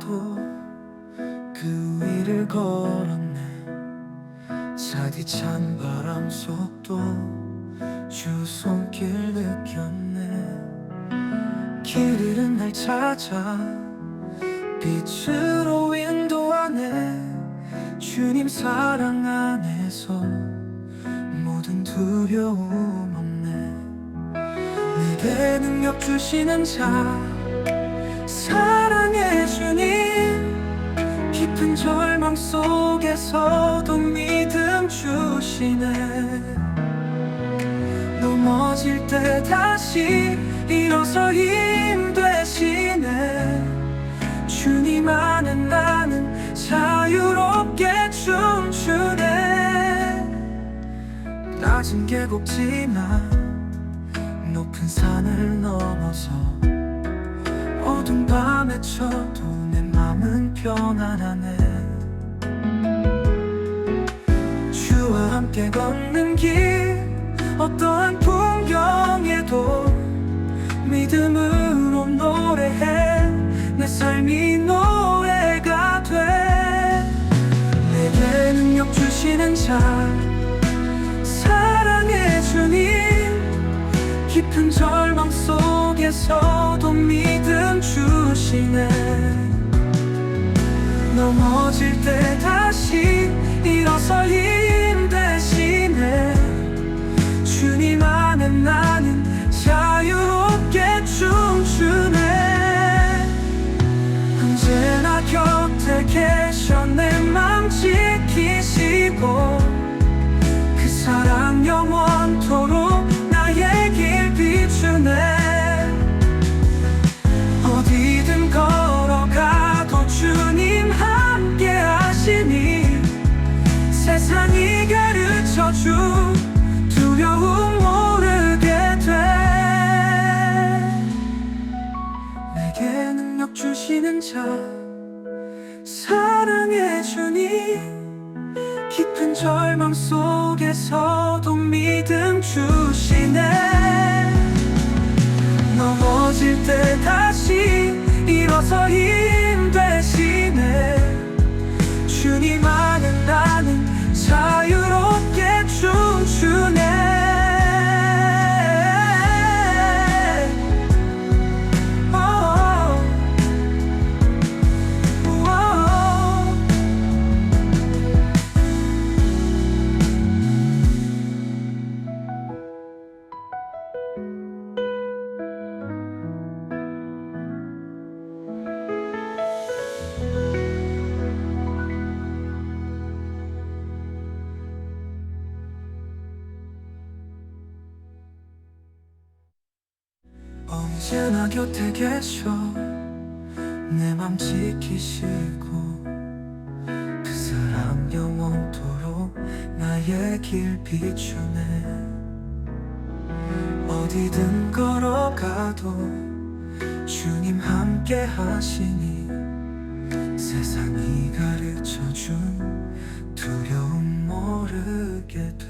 나도 그 위를 걸었네. 차디찬 바람 속도 주 손길 느꼈네. 길 잃은 날 찾아 빛으로 인도 안에 주님 사랑 안에서 모든 두려움 없네. 내게 능력 주시는 자 주님 깊은 절망 속에서도 믿음 주시네. 넘어질 때 다시 일어서 힘 되시네. 주님 안에 나는 자유롭게 춤추네. 낮은 계곡지만 높은 산을 넘어서 어두운 밤에 쳐도 내 맘은 편안하네. 주와 함께 걷는 길 어떠한 풍경에도 믿음으로 노래해. 내 삶이 노래가 돼. 내게 능력 주시는 자 사랑해 주님. 깊은 절망 속에서도 믿음 주시네 넘어질 때 다시 일어서 힘 가르쳐준 두려움 모르게 돼. 내게 능력 주시는 자 사랑해 주님 깊은 절망 속에서도 믿음 주시네. 넘어질 때 다시 일어서 힘 언제나 곁에 계셔. 내 맘 지키시고 그 사랑 영원토록 나의 길 비추네. 어디든 걸어가도 주님 함께 하시니 세상이 가르쳐준 두려움 모르게 돼